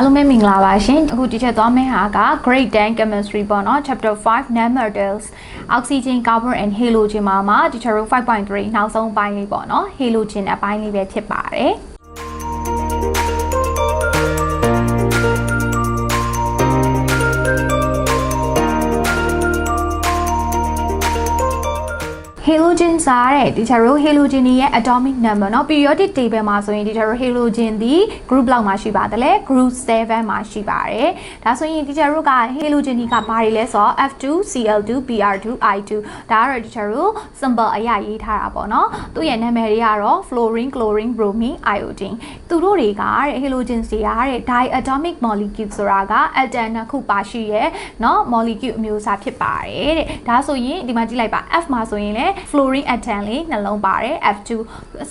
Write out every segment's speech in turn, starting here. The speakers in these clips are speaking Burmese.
အားလုံးပဲမင်္ဂလာပါရှင်အခုဒီချက်သွားမယ့်ဟာက Grade 10 Chemistry ပေါ့နော် Chapter 5 Nanometals Oxygen Carbon and Halogen မှာမှာ Teacher 5.3နောက်ဆုံးပိုင်းလေးပေါ့နော် Halogen အပိုင်းလေးပဲဖြစ်ပါတယ် halogen စားတဲ့ teacher တို့ halogen တွေရဲ့ atomic number เนาะ periodic table မှာဆိုရင် teacher တို့ halogen ဒီ group လောက်မှာရှိပါတယ်လဲ group 7မှာရှိပါတယ်ဒါဆိုရင် teacher တို့က halogen ဒီကဘာတွေလဲဆိုတော့ F2 Cl2 Br2 I2 ဒါကတော့ teacher တို့ symbol အရာရေးထားတာပေါ့เนาะသူ့ရဲ့နာမည်တွေကတော့ fluorine chlorine bromine iodine သူတို့တွေကတဲ့ halogen တွေကတဲ့ diatomic molecule ဆိုတာက atom နှစ်ခုပါရှိရဲ့เนาะ molecule အမျိုးအစားဖြစ်ပါတယ်တဲ့ဒါဆိုရင်ဒီမှာကြည့်လိုက်ပါ F မှာဆိုရင်လည်း fluorine atom လေးနှလုံးပါတယ် F2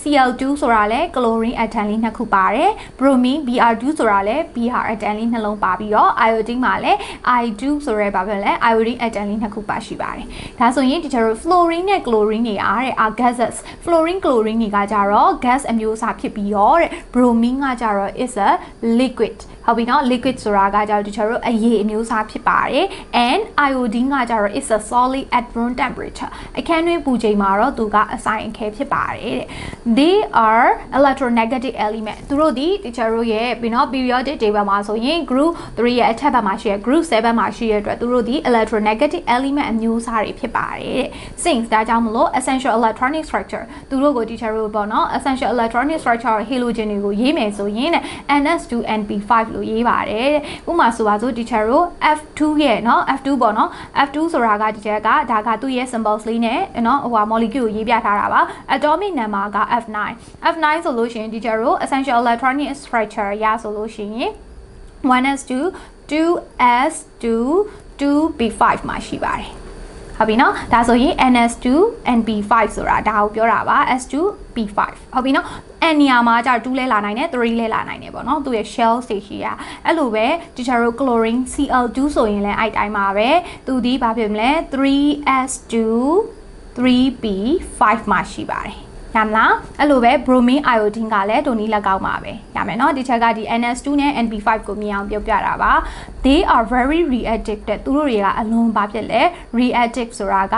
Cl2 ဆိုတာလည်း chlorine atom လေးနှစ်ခုပါတယ် bromine Br2 ဆိုတာလည်း Br atom လေးနှလုံးပါပြီးတော့ iodine မှာလည်း I2 ဆိုရဲပါပဲလဲ iodine atom လေးနှစ်ခုပါရှိပါတယ်ဒါဆိုရင်ဒီကျတော့ fluorine နဲ့ chlorine တွေအားတဲ့ are gases fluorine chlorine တွေကကြတော့ gas အမျိုးအစားဖြစ်ပြီးတော့တဲ့ bromine ကကြတော့ is a liquid ဟုတ်ပြီနော် liquid ဆိုတာကကြတော့ဒီကျတော့အရည်အမျိုးအစားဖြစ်ပါတယ် and iodine ကကြတော့ is a solid at room temperature အခန်းတွင်းပူချိန်မှာတော့သူကအဆိုင်အခဲဖြစ်ပါတယ်တဲ့ they are electronegative element သူတို့ဒီ teacher တို့ရဲ့ပြီးတော့ periodic table မှာဆိုရင် group 3ရဲ့အထက်ဘက်မှာရှိရ group 7မှာရှိရအတွက်သူတို့ဒီ electronegative element အမျိုးအစားတွေဖြစ်ပါတယ်တဲ့ since ဒါကြောင့်မလို့ essential electronic structure သူတို့ကို teacher တို့ပေါ့နော် essential electronic structure halogen တွေကိုရေးမယ်ဆိုရင် NS2 NP5 လိရေးပါတယ်တဲ့ဥပမာဆိုပါစို့ teacher တို့ F2 ရဲ့เนาะ F2 ပေါ့နော် F2 ဆိုတာက teacher ကဒါကသူ့ရဲ့ symbols လေးနဲ့เนาะဟိုဟာ molecule ကိုရေးပြထားတာပါ atomic number က F9 F9 ဆိုလို့ရှိရင် teacher တို့ essential electronic structure ရဆိုလို့ရှိရင် 1s2 2s2 2p5 မှာရှိပါတယ် ဟုတ်ပြီနော်ဒါဆိုရင် ns2 np5 ဆိုတာဒါကိုပြောတာပါ s2 p5 ဟုတ်ပြီနော် n နေရာမှာကျ2လဲလာနိုင်တယ်3လဲလာနိုင်တယ်ပေါ့နော်သူရဲ့ shell တွေရှိရအဲ့လိုပဲ teacher တို့ chlorine cl2 ဆိုရင်လည်းအဲ့တိုင်းပါပဲသူဒီဘာဖြစ်မလဲ 3s2 3p5 မှာရှိပါတယ် ရမလားအဲ့လိုပဲ bromine iodine ကလည်းဒိုနီလက်ကောက်မှာပဲရမယ်เนาะဒီချက်ကဒီ NS2 နဲ့ NP5 ကိုမြင်အောင်ပြောပြတာပါ they are very reactive တဲ့သူတို့တွေကအလွန်ဘာဖြစ်လဲ reactive ဆိုတာက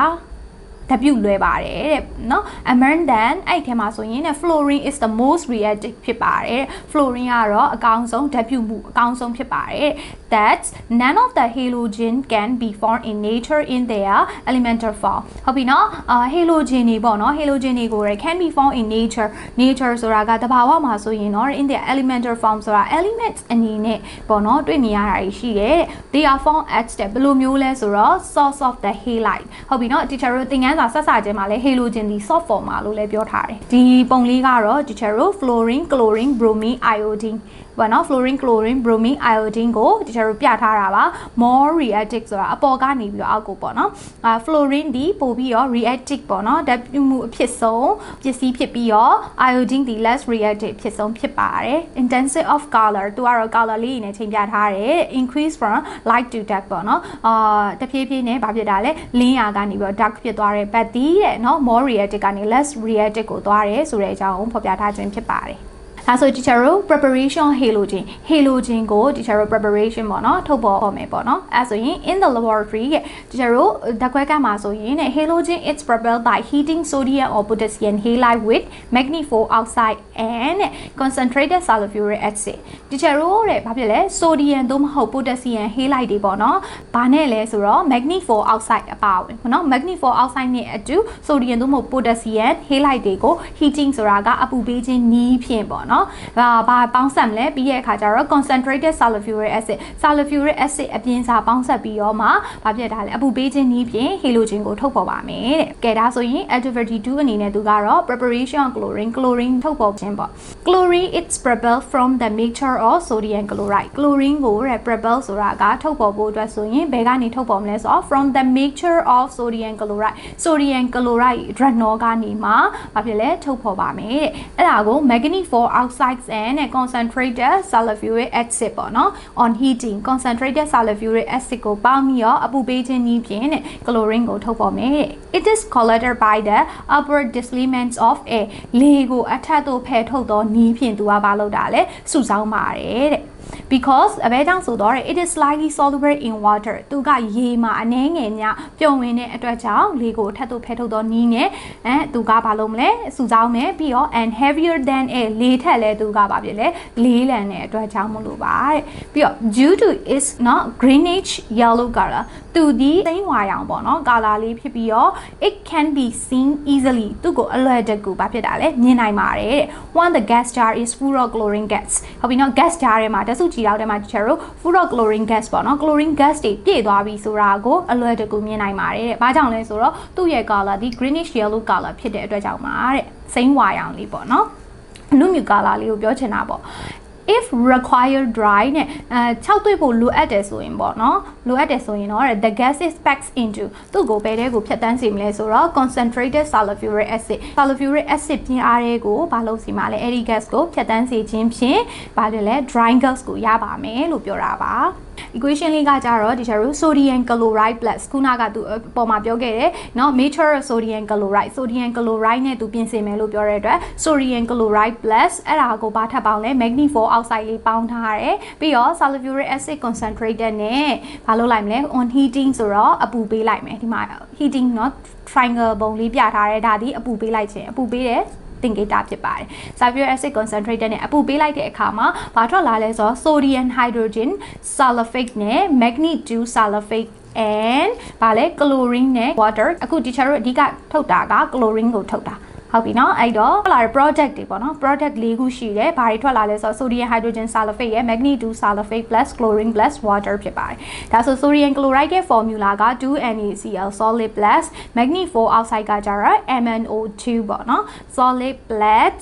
W လွဲပါတယ်တဲ့เนาะ among then အဲ့ထဲမှာဆိုရင် fluorine is the most reactive ဖြစ်ပါတယ် fluorine ကတော့အကောင်းဆုံး W မှုအကောင်းဆုံးဖြစ်ပါတယ် that none of the halogen can be found in nature in their elemental form ဟုတ်ပြီနော်အာ halogen တွေပေါ့နော် halogen တွေကိုလည်း can be found in nature nature ဆိုတာကတဘာဝမှာဆိုရင်နော် in their elemental form ဆိုတာ element အနေနဲ့ပေါ့နော်တွေ့မြင်ရတာရှိတယ် they are found at တဲ့ဘယ်လိုမျိုးလဲဆိုတော့ source of the halide ဟုတ်ပြီနော် teacher တို့သင်ခန်းစာဆက်စာချင်းမှာလည်း halogen ဒီ soft form မှာလို့လည်းပြောထားတယ်ဒီပုံလေးကတော့ teacher တို့ fluorine chlorine bromine iodine ဘာနော် fluorine chlorine bromine iodine ကို teacher တို့ပြထားတာပါ more reactive ဆိုတာအပေါ်ကနေပြီးတော့အောက်ကိုပေါ့နော်အာ fluorine ဒီပို့ပြီးတော့ reactive ပေါ့နော်ဓာတ်ပြုမှုအဖြစ်ဆုံးပစ္စည်းဖြစ်ပြီးတော့ iodine ဒီ less reactive ဖြစ်ဆုံးဖြစ်ပါတယ် intensity of color သူကတော့ color လေးနဲ့ချိန်ပြထားတယ် increase from light to dark ပေါ့နော်အာတဖြည်းဖြည်းနဲ့ဘာဖြစ်တာလဲလင်းရာကနေပြီးတော့ dark ဖြစ်သွားတယ် but ဒီတဲ့နော် more reactive ကနေ less reactive ကိုသွားတယ်ဆိုတဲ့အကြောင်းဖော်ပြထားခြင်းဖြစ်ပါတယ် ဒါဆို teacher တို့ preparation halogen halogen ကို teacher တို့ preparation ပေါ့နော်ထုတ်ပေါ်ပေါ်မယ်ပေါ့နော်အဲဆိုရင် in the laboratory ရဲ့ teacher တို့ဓာတ်ခွဲခန်းမှာဆိုရင် halogen is prepared by heating sodium or potassium halide with magnesium oxide and concentrated sulfuric acid teacher တို့တဲ့ဘာဖြစ်လဲ sodium သို့မဟုတ် potassium halide တွေပေါ့နော်ဘာနဲ့လဲဆိုတော့ magnesium oxide အပါဝင်ပေါ့နော် magnesium oxide နဲ့အတူ sodium သို့မဟုတ် potassium halide တွေကို heating ဆိုတာကအပူပေးခြင်းနည်းဖြင့်ပေါ့နော် ော်ဒါဘာပေါင်းဆက်မလဲပြီးရဲ့အခါကျတော့ concentrated sulfuric acid sulfuric acid အပြင်းစားပေါင်းဆက်ပြီးတော့မှဘာဖြစ်တာလဲအပူပေးခြင်းနည်းဖြင့် halogen ကိုထုတ်ဖော်ပါမယ်တဲ့ကဲဒါဆိုရင် activity 2အနေနဲ့သူကတော့ preparation of chlorine chlorine ထုတ်ဖော်ခြင်းပေါ့ chlorine it's prepared from the mixture of sodium chloride chlorine ကို prepared ဆိုတာကထုတ်ဖော်ဖို့အတွက်ဆိုရင်ဘယ်ကနေထုတ်ဖော်မလဲဆိုတော့ from the mixture of sodium chloride sodium chloride dranol ကနေမှဘာဖြစ်လဲထုတ်ဖော်ပါမယ်တဲ့အဲ့ဒါကို magnesium oxides and concentrated sulfuric acid ပေါ့နော် on heating concentrated sulfuric acid ကိုပေါင်းပြီးတော့အပူပေးခြင်းနည်းဖြင့်တဲ့ chlorine ကိုထုတ်ဖော်မယ်တဲ့ it is collected by the upward displacement of air လေကိုအထက်သို့ဖယ်ထုတ်သောနည်းဖြင့်သူကဘာလုပ်တာလဲစုဆောင်းပါတယ်တဲ့ because အဘဲကြောင့်ဆိုတော့ it is slightly soluble in water သူကရေမှာအနှဲငယ်ညပြုံဝင်တဲ့အတွက်ကြောင့်လေကိုထပ်သို့ဖဲထုတ်သောနီးနဲ့အဲသူကဘာလုပ်မလဲစုဆောင်းမယ်ပြီးတော့ and heavier than air လေထက်လဲသူကဘာဖြစ်လဲလေးလံတဲ့အတွက်ကြောင့်မလို့ပါတဲ့ပြီးတော့ due to is not greenish yellow color သူဒီသိန်းဝါရောင်ပေါ့နော်ကာလာလေးဖြစ်ပြီးတော့ it can be seen easily သူ့ကိုအလွယ်တကူဘာဖြစ်တာလဲမြင်နိုင်ပါတယ်တဲ့ one the gas jar is full of chlorine gas ဟုတ်ပြီနော် gas jar ထဲမှာတက်စုကြည်တောက်ထဲမှာကျတော့ full of chlorine gas ပေါ့နော် chlorine gas တွေပြည့်သွားပြီဆိုတာကိုအလွယ်တကူမြင်နိုင်ပါတယ်တဲ့။ဘာကြောင့်လဲဆိုတော့သူ့ရဲ့ color ဒီ greenish yellow color ဖြစ်တဲ့အတွက်ကြောင့်ပါတဲ့။စိမ်းဝါရောင်လေးပေါ့နော်။အ နုမြူ color လေးကိုပြောချင်တာပေါ့။ if require dry နဲ့အဲ6တွေ့ဖို့လိုအပ်တယ်ဆိုရင်ပေါ့နော်လိုအပ်တယ်ဆိုရင်တော့ the gas is packed into သူ့ကိုဘယ်တဲကိုဖြတ်တန်းစီမလဲဆိုတော့ concentrated sulfuric acid sulfuric acid ပြင်းအားတွေကိုဘာလို့စီမှာလဲအဲ့ဒီ gas ကိုဖြတ်တန်းစီခြင်းဖြင့်ဘာလဲလဲ dry gas ကိုရပါမယ်လို့ပြောတာပါ equation လေးကကြတော့ဒီချာတို့ sodium chloride plus ခုနကသူပေါ်မှာပြောခဲ့တယ်เนาะ mature sodium chloride sodium chloride နဲ့သူပြင်ဆင်မယ်လို့ပြောတဲ့အတွက် sodium chloride plus အဲ့ဒါကိုဘာထပ်ပေါင်းလဲ magnesium oxide လေးပေါင်းထားရတယ်ပြီးတော့ sulfuric acid concentrated နဲ့ဘာလုပ်လိုက်မလဲ on heating ဆိုတော့အပူပေးလိုက်မယ်ဒီမှာ heating เนาะ triangle ပုံလေးပြထားတယ်ဒါဒီအပူပေးလိုက်ခြင်းအပူပေးတယ် သင်္ကေတဖြစ်ပါတယ်။ sulfuric acid concentrated နဲ့အပူပေးလိုက်တဲ့အခါမှာဘာထွက်လာလဲဆိုတော့ sodium hydrogen sulfate နဲ့ magnesium sulfate and ဗာလဲ chlorine နဲ့ water အခု teacher တို့အဓိကထုတ်တာက chlorine ကိုထုတ်တာ ဟုတ်ပြီနော်အဲ့တော့ထွက်လာတဲ့ product တွေပေါ့နော် product ၄ခုရှိတယ်ဘာတွေထွက်လာလဲဆိုတော့ sodium hydrogen sulfate ရယ် magnesium sulfate plus chlorine plus water ဖြစ်ပါတယ်ဒါဆို sodium chloride ရဲ့ formula က 2NaCl solid plus magnesium oxide ကကြတော့ MnO2 ပေါ့နော် solid plus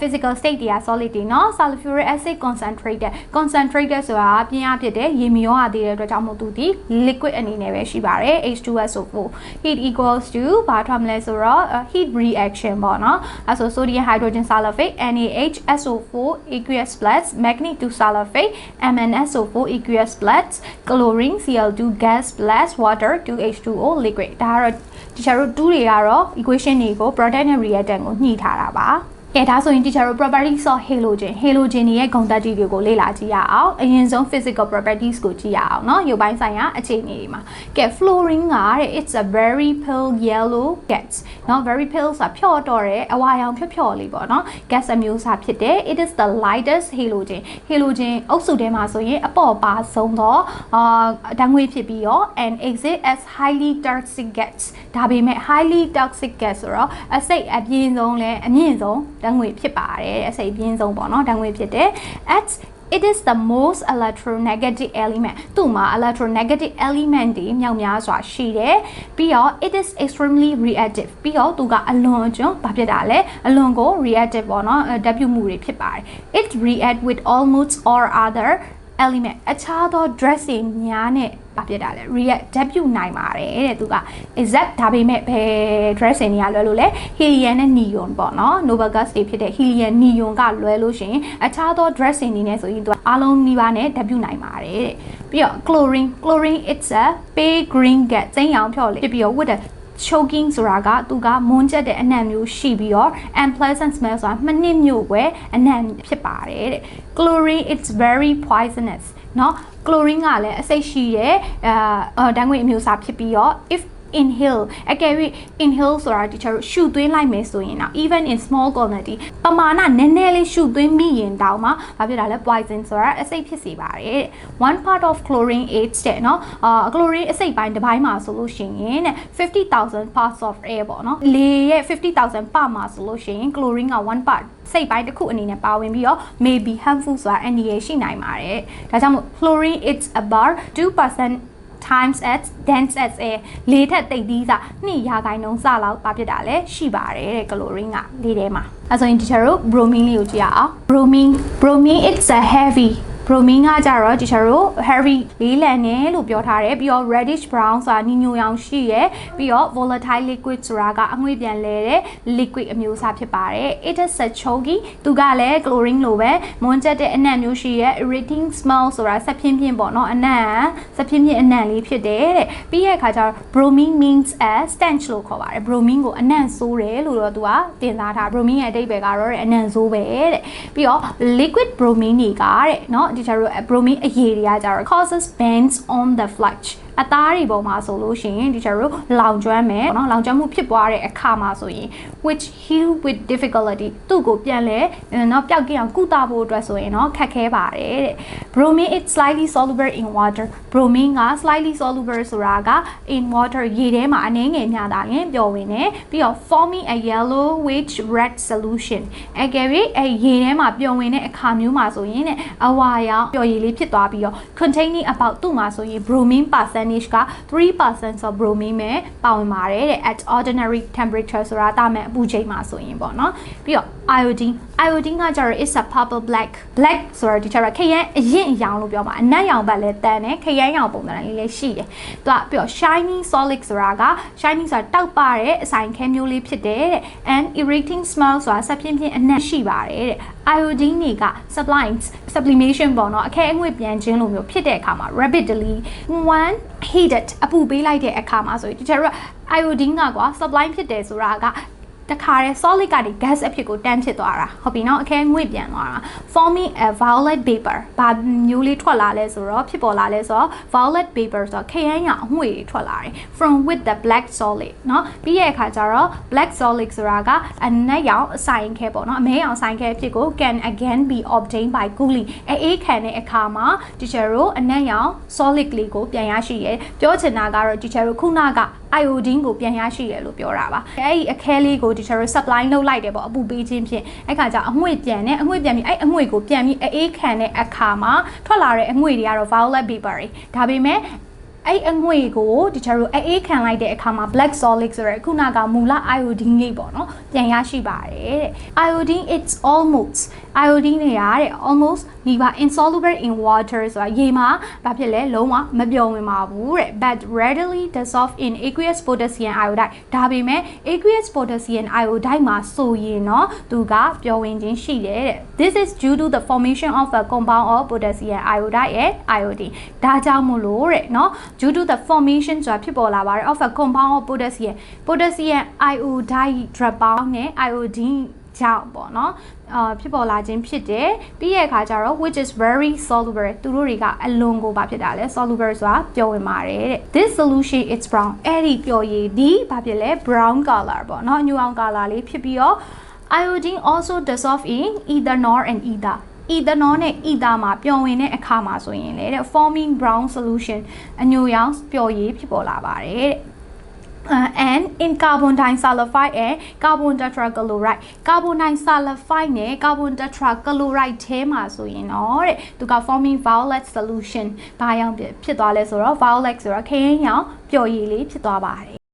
physical state တွေက solid တွေနော် sulfuric acid concentrated concentrated ဆိုတာအပြင်းအဖြစ်တဲ့ရေမရောရသေးတဲ့အတွက်ကြောင့်မို့သူဒီ liquid အနေနဲ့ပဲရှိပါတယ် H2SO4 heat equals to ဘာထွက်မလဲဆိုတော့ heat reaction ပနော်အဲဆို sodium hydrogen sulfate NaHSO4 aqueous plus magnesium sulfate MnSO4 aqueous plus chlorine Cl2 gas plus water 2H2O liquid ဒါကတော့ဒီချာတို့2တွေကတော့ equation တွေကို product နဲ့ reactant ကိုညှိထားတာပါ ကဲဒါဆိုရင် teacher တို့ properties of halogen halogen တွေရဲ့ဂုဏ်သတ္တိတွေကိုလေ့လာကြည့်ရအောင်အရင်ဆုံး physical properties ကိုကြည့်ရအောင်เนาะရုပ်ပိုင်းဆိုင်ရာအခြေအနေတွေမှာကဲ fluorine ကတဲ့ it's a very pale yellow gas เนาะ very pale ဆိုတာဖြော့တော့တဲ့အဝါရောင်ဖြော့ဖြော့လေးပေါ့เนาะ gas အမျိုးအစားဖြစ်တယ် it is the lightest halogen halogen အုပ်စုထဲမှာဆိုရင်အပေါ်ပါဆုံးသောအာဓာတ်ငွေ့ဖြစ်ပြီးတော့ and exit as highly toxic gas ဒါပေမဲ့ highly toxic gas ဆိုတော့အစိတ်အပြင်းဆုံးလဲအမြင့်ဆုံး ဓာတ်ငွေဖြစ်ပါတယ်အစိတ်ပြင်းဆုံးပေါ့နော်ဓာတ်ငွေဖြစ်တယ် at it is the most electronegative element သူ့မှာ electronegative element တွေမြောက်များစွာရှိတယ်ပြီးတော့ it is extremely reactive ပြီးတော့သူကအလွန်အကျွံဘာဖြစ်တာလဲအလွန်ကို reactive ပေါ့နော်ဓာတ်ပြုမှုတွေဖြစ်ပါတယ် it react with almost all other element အခြားသော dressing များနဲ့ ဘာဖြစ်တာလဲ react ဓာတ်ပြုနိုင်ပါတယ်တဲ့သူက exact ဒါပေမဲ့ဘယ် dressing တွေကလွဲလို့လဲ helium နဲ့ neon ပေါ့နော် noble gas တွေဖြစ်တဲ့ helium neon ကလွဲလို့ရှိရင်အခြားသော dressing တွေနဲ့ဆိုရင်သူကအားလုံးနှီးပါးနဲ့ဓာတ်ပြုနိုင်ပါတယ်တဲ့ပြီးတော့ chlorine chlorine it's a pale green gas စိမ်းရောင်ဖြော်လေးပြီးတော့ with a choking ဆိုတာကသူကမွန်းကျက်တဲ့အနံ့မျိုးရှိပြီးတော့ unpleasant smell ဆိုတာမနစ်မြို့ပဲအနံ့ဖြစ်ပါတယ်တဲ့ chlorine it's very poisonous နော်ကလိုရင်းကလည်းအစိတ်ရှိတဲ့အာဓာတ်ငွေအမျိုးအစားဖြစ်ပြီးတော့ if inhale အကယ်၍ inhale ဆိုတာတချို့ရှူသွင်းလိုက်မယ်ဆိုရင်တော့ even in small quantity ပမာဏနည်းနည်းလေးရှူသွင်းမိရင်တောင်မှဘာဖြစ်တာလဲ poison ဆိုတာအဆိပ်ဖြစ်စေပါတယ် one part of chlorine aids တဲ့เนาะအာ chlorine အဆိပ်ပိုင်းတစ်ပိုင်းမှာဆိုလို့ရှိရင်တဲ့50000 parts of air ပေါ့เนาะလေရဲ့50000 part မှာဆိုလို့ရှိရင် chlorineက1 part စိတ်ပိုင်းတစ်ခုအနေနဲ့ပါဝင်ပြီးတော့ may be harmful ဆိုတာအန္တရာယ်ရှိနိုင်ပါတယ်ဒါကြောင့်မို့ chlorine it's about 2% times as dense as air လေထက်တိတ်သီးစာ2ရာခိုင်နှုန်းစလောက်ပါဖြစ်တာလဲရှိပါတယ်တဲ့ကလိုရင်းကလေထဲမှာအဲဆိုရင် teacher တို့ bromine လေးကိုကြည့်ရအောင် bromine bromine it's a heavy bromine ကကြတော့ဒီချာတို့ heavy လေးလံနေလို့ပြောထားတယ်ပြီးတော့ reddish brown ဆိုတာနီညိုရောင်ရှိရယ်ပြီးတော့ volatile liquid ဆိုတာကအငွေ့ပြန်လဲတဲ့ liquid အမျိုးအစားဖြစ်ပါတယ် it is a chalky သူကလည်း chlorine လိုပဲမွန်းကျက်တဲ့အနံ့မျိုးရှိရယ် irritating smell ဆိုတာဆက်ဖြင်းဖြင်းပေါ့နော်အနံ့ဆက်ဖြင်းဖြင်းအနံ့လေးဖြစ်တယ်တဲ့ပြီးရဲ့အခါကျတော့ bromine means a stench လို့ခေါ်ပါတယ် bromine ကိုအနံ့ဆိုးတယ်လို့တော့သူကတင်စားထား bromine ရဲ့အဓိပ္ပာယ်ကတော့အနံ့ဆိုးပဲတဲ့ပြီးတော့ liquid bromine တွေကတဲ့နော် ဒီချာတို့ bromine အရည်တွေကကြတော့ causes bends on the flesh အသားတွေပေါ်မှာဆိုလို့ရှိရင်ဒီချာတို့လောင်ကျွမ်းမယ်เนาะလောင်ကျွမ်းမှုဖြစ်ပွားတဲ့အခါမှာဆိုရင် which heal with difficulty သူ့ကိုပြန်လဲเนาะပျောက်ကင်းအောင်ကုသဖို့အတွက်ဆိုရင်เนาะခက်ခဲပါတယ်တဲ့ bromine is slightly soluble in water bromine က slightly soluble ဆိုတာက in water ရေထဲမှာအနည်းငယ်များတာရင်ပျော်ဝင်တယ်ပြီးတော့ forming a yellowish red solution အကယ်၍အဲရေထဲမှာပျော်ဝင်တဲ့အခါမျိုးမှာဆိုရင်တဲ့အဝါရောင်ပျော်ရည်လေးဖြစ်သွားပြီးတော့ containing about သူ့မှာဆိုရင် bromine percentage က3% of bromine ပဲပါဝင်ပါတယ်တဲ့ at ordinary temperature ဆိုတာတာမဲ့အပူချိန်မှာဆိုရင်ပေါ့နော်ပြီးတော့ iodine iodine ကကြတော့ is a purple black black ဆိုတော့ဒီကျတော့ခရမ်းအရင်အရောင်လို့ပြောမှာအနက်ရောင်ဘက်လည်းတန်တယ်ခရမ်းရောင်ပုံစံလေးလည်းရှိတယ်သူကပြီးတော့ shiny solid ဆိုတာက shiny ဆိုတာတောက်ပတဲ့အဆိုင်ခဲမျိုးလေးဖြစ်တယ်တဲ့ and irritating smell ဆိုတာဆက်ပြင်းပြင်းအနက်ရှိပါတယ်တဲ့ iodine တွေက sublimes sublimation ပေါ့နော်အခဲအငွေ့ပြန်ခြင်းလိုမျိုးဖြစ်တဲ့အခါမှာ rapidly one heated အပူပေးလိုက်တဲ့အခါမှာဆိုရင်ဒီကျတော့ iodine ကကွာ sublime ဖြစ်တယ်ဆိုတာက တခါတည်း solid ကနေ gas အဖြစ်ကိုတန်းဖြစ်သွားတာဟုတ်ပြီနော်အခဲငွေ့ပြန်သွားတာ forming a violet vapor ဘာမျိုးလေးထွက်လာလဲဆိုတော့ဖြစ်ပေါ်လာလဲဆိုတော့ violet vapor ဆိုတော့ခရမ်းရအငွေ့ထွက်လာတယ် from with the black solid နော်ပြီးရဲ့အခါကျတော့ black solid ဆိုတာကအနက်ရောင်အဆိုင်ခဲပေါ့နော်အမဲရောင်ဆိုင်ခဲအဖြစ်ကို can again be obtained by cooling အေးခံတဲ့အခါမှာ teacher တို့အနက်ရောင် solid လေးကိုပြန်ရရှိရယ်ပြောချင်တာကတော့ teacher တို့ခုနက iodine ကိုပြန်ရရှိရလို့ပြောတာပါအဲ့ဒီအခဲလေးကို teacher တို့ supply လုပ်လိုက်တယ်ပေါ့အပူပေးခြင်းဖြင့်အဲ့ခါကျအငွေ့ပြန်တယ်အငွေ့ပြန်ပြီးအဲ့အငွေ့ကိုပြန်ပြီးအေးခံတဲ့အခါမှာထွက်လာတဲ့အငွေ့တွေကတော့ violet vapor တွေဒါပေမဲ့ အဲ့အငွေ့ကိုဒီချာတို့အေးခံလိုက်တဲ့အခါမှာ black solid ဆိုရယ်ခုနကမူလ iodine လေးပေါ့နော်ပြန်ရရှိပါတယ်တဲ့ iodine it's almost iodine တွေရတဲ့ almost ဒီပါ insoluble in water ဆိုတာရေမှာဘာဖြစ်လဲလုံးဝမပျော်ဝင်ပါဘူးတဲ့ but readily dissolve in aqueous potassium iodide ဒါပေမဲ့ aqueous potassium iodide မှာဆိုရင်တော့သူကပျော်ဝင်ခြင်းရှိတယ်တဲ့ this is due to the formation of a compound of potassium iodide and iodine ဒါကြောင့်မို့လို့တဲ့เนาะ due to the formation ဆိုတာဖြစ်ပေါ်လာပါတယ် of a compound of potassium potassium iodide drop bound နဲ့ iodine ကြောင့်ပေါ့နော်အာဖြစ်ပေါ်လာခြင်းဖြစ်တယ်ပြီးရဲ့အခါကျတော့ which is very soluble သူတို့တွေကအလွန်ကိုဘာဖြစ်တာလဲ soluble ဆိုတာပျော်ဝင်ပါတယ်တဲ့ this solution is brown အဲ့ဒီပျော်ရည်ဒီဘာဖြစ်လဲ brown color ပေါ့နော်ညူအောင် color လေးဖြစ်ပြီးတော့ iodine also dissolve in ethanol and ether ethanol နဲ့ ether မှာပျော်ဝင်တဲ့အခါမှာဆိုရင်လေတဲ့ forming brown solution အညိုရောင်ပျော်ရည်ဖြစ်ပေါ်လာပါတယ်တဲ့ uh, and in carbon disulfide and carbon tetrachloride carbon disulfide နဲ့ carbon tetrachloride ထဲမှာဆိုရင်တော့တဲ့သူက forming violet solution ဘာရောင်ဖြစ်သွားလဲဆိုတော့ violet ဆိုတော့ခရမ်းရောင်ပျော်ရည်လေးဖြစ်သွားပါတယ်